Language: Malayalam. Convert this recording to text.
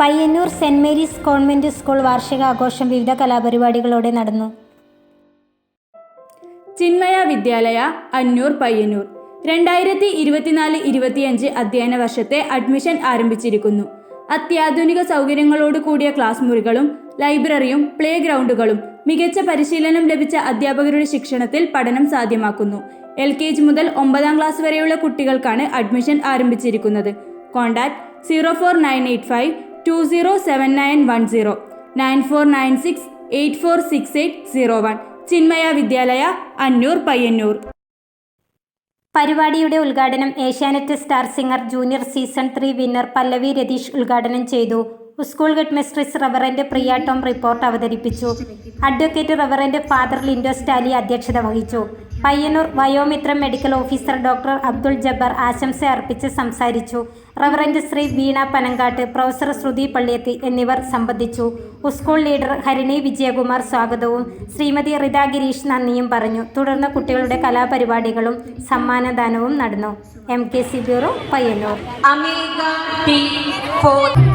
Payyanur saint Mary's convent school വാർഷികാഘോഷം വിവിധ കലാപരിപാടികളോടെ നടന്നു. ചിന്മയ വിദ്യാലയ അന്നൂർ പയ്യന്നൂർ. രണ്ടായിരത്തി ഇരുപത്തിനാല് ഇരുപത്തിയഞ്ച് അധ്യയന വർഷത്തെ അഡ്മിഷൻ ആരംഭിച്ചിരിക്കുന്നു. അത്യാധുനിക സൗകര്യങ്ങളോട് കൂടിയ ക്ലാസ് മുറികളും ലൈബ്രറിയും പ്ലേ ഗ്രൗണ്ടുകളും മികച്ച പരിശീലനം ലഭിച്ച അധ്യാപകരുടെ ശിക്ഷണത്തിൽ പഠനം സാധ്യമാക്കുന്നു. എൽ കെ ജി മുതൽ ഒമ്പതാം ക്ലാസ് വരെയുള്ള കുട്ടികൾക്കാണ് അഡ്മിഷൻ ആരംഭിച്ചിരിക്കുന്നത്. Contact zero four nine eight five two zero seven nine one zero nine four nine six eight four six eight zero one Chinmaya Vidyalaya Annur Payyanur. പരിപാടിയുടെ ഉദ്ഘാടനം Asianet star singer junior season three winner Pallavi Ratheesh ഉദ്ഘാടനം ചെയ്തു. School head mistress reverend Priya Tom report അവതരിപ്പിച്ചു. Advocate reverend father Lindo Staly അധ്യക്ഷത വഹിച്ചു. Payyanur Vayomithram medical officer doctor Abdul Jabbar ആശംസ അർപ്പിച്ച് സംസാരിച്ചു. റവറന്റ് ശ്രീ വീണ പനങ്കാട്ട് പ്രൊഫസർ ശ്രുതി പള്ളിയത്തി എന്നിവർ സംബന്ധിച്ചു. സ്കൂൾ ലീഡർ ഹരിണി വിജയകുമാർ സ്വാഗതവും. ശ്രീമതി റിത ഗിരീഷ് നന്ദിയും പറഞ്ഞു. തുടർന്ന് കുട്ടികളുടെ കലാപരിപാടികളും സമ്മാനദാനവും നടന്നു. M K C bureau Payyanur. Amiga P4 കണ്ണച്ചിക്കൻ